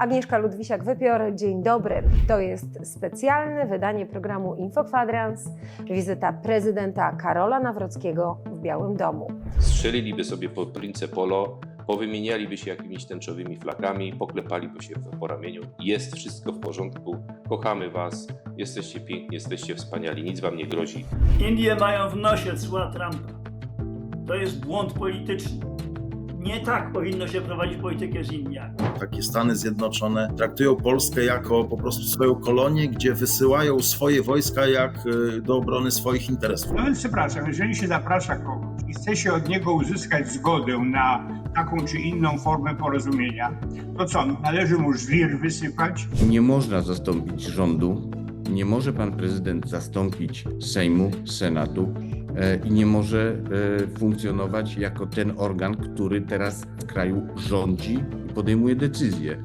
Agnieszka Ludwisiak-Wypior, dzień dobry. To jest specjalne wydanie programu Infokwadrans, wizyta prezydenta Karola Nawrockiego w Białym Domu. strzeliliby sobie po prince polo, powymienialiby się jakimiś tęczowymi flakami, poklepaliby się po ramieniu. Jest wszystko w porządku, kochamy Was, jesteście piękni, jesteście wspaniali, nic Wam nie grozi. Indie mają w nosie cła Trumpa. To jest błąd polityczny. Nie tak powinno się prowadzić politykę z Indiami. takie Stany Zjednoczone traktują Polskę jako po prostu swoją kolonię, gdzie wysyłają swoje wojska jak y, do obrony swoich interesów. No więc przepraszam, jeżeli się zaprasza kogoś i chce się od niego uzyskać zgodę na taką czy inną formę porozumienia, to co, należy mu żwir wysypać? Nie można zastąpić rządu, nie może pan prezydent zastąpić Sejmu, Senatu e, i nie może e, funkcjonować jako ten organ, który teraz w kraju rządzi i podejmuje decyzje.